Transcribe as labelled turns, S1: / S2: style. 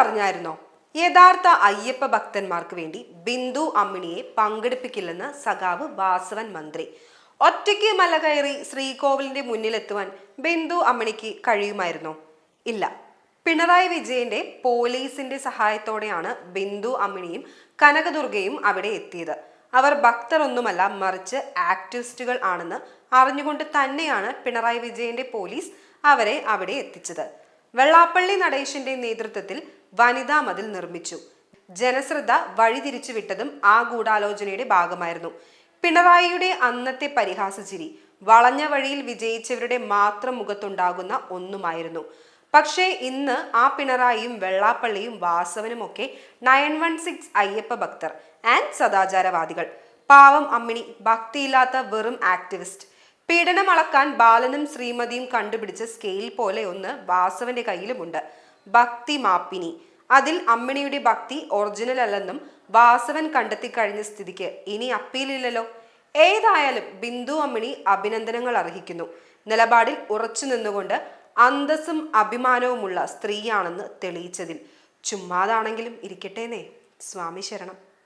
S1: അറിഞ്ഞായിരുന്നോ? യഥാർത്ഥ അയ്യപ്പ ഭക്തന്മാർക്ക് വേണ്ടി ബിന്ദു അമ്മിണിയെ പങ്കെടുപ്പിക്കില്ലെന്ന് സഖാവ് വാസവൻ മന്ത്രി. ഒറ്റയ്ക്ക് മല കയറി ശ്രീകോവിലിന്റെ മുന്നിലെത്തുവാൻ ബിന്ദു അമ്മിണിക്ക് കഴിയുമായിരുന്നോ? ഇല്ല. പിണറായി വിജയന്റെ പോലീസിന്റെ സഹായത്തോടെയാണ് ബിന്ദു അമ്മിണിയും കനകദുർഗയും അവിടെ എത്തിയത്. അവർ ഭക്തർ ഒന്നുമല്ല മറിച്ച് ആക്ടിവിസ്റ്റുകൾ ആണെന്ന് അറിഞ്ഞുകൊണ്ട് തന്നെയാണ് പിണറായി വിജയന്റെ പോലീസ് അവരെ അവിടെ എത്തിച്ചത്. വെള്ളാപ്പള്ളി നടേശന്റെ നേതൃത്വത്തിൽ വനിതാ മതിൽ നിർമ്മിച്ചു. ജനശ്രദ്ധ വഴിതിരിച്ചു വിട്ടതും ആ ഗൂഢാലോചനയുടെ ഭാഗമായിരുന്നു. പിണറായിയുടെ അന്നത്തെ പരിഹാസചിരി വളഞ്ഞ വഴിയിൽ വിജയിച്ചവരുടെ മാത്രം മുഖത്തുണ്ടാകുന്ന ഒന്നുമായിരുന്നു. പക്ഷേ ഇന്ന് ആ പിണറായിയും വെള്ളാപ്പള്ളിയും വാസവനും ഒക്കെ നയൻ വൺ സിക്സ് അയ്യപ്പ ഭക്തർ ആൻഡ് സദാചാരവാദികൾ. പാവം അമ്മിണി ഭക്തിയില്ലാത്ത വെറും ആക്ടിവിസ്റ്റ്. പീഡനം അളക്കാൻ ബാലനും ശ്രീമതിയും കണ്ടുപിടിച്ച സ്കെയിൽ പോലെ ഒന്ന് വാസവന്റെ കയ്യിലുമുണ്ട്. ഭക്തി മാപ്പിനി. അതിൽ അമ്മിണിയുടെ ഭക്തി ഒറിജിനൽ അല്ലെന്നും വാസവൻ കണ്ടെത്തി കഴിഞ്ഞ സ്ഥിതിക്ക് ഇനി അപ്പീലില്ലല്ലോ ഏതായാലും ബിന്ദു അമ്മിണി അഭിനന്ദനങ്ങൾ അർഹിക്കുന്നു. നിലപാടിൽ ഉറച്ചു നിന്നുകൊണ്ട് അന്തസ്സും അഭിമാനവുമുള്ള സ്ത്രീയാണെന്ന് തെളിയിച്ചതിൽ. ചുമ്മാതാണെങ്കിലും ഇരിക്കട്ടേന്നേ സ്വാമി ശരണം.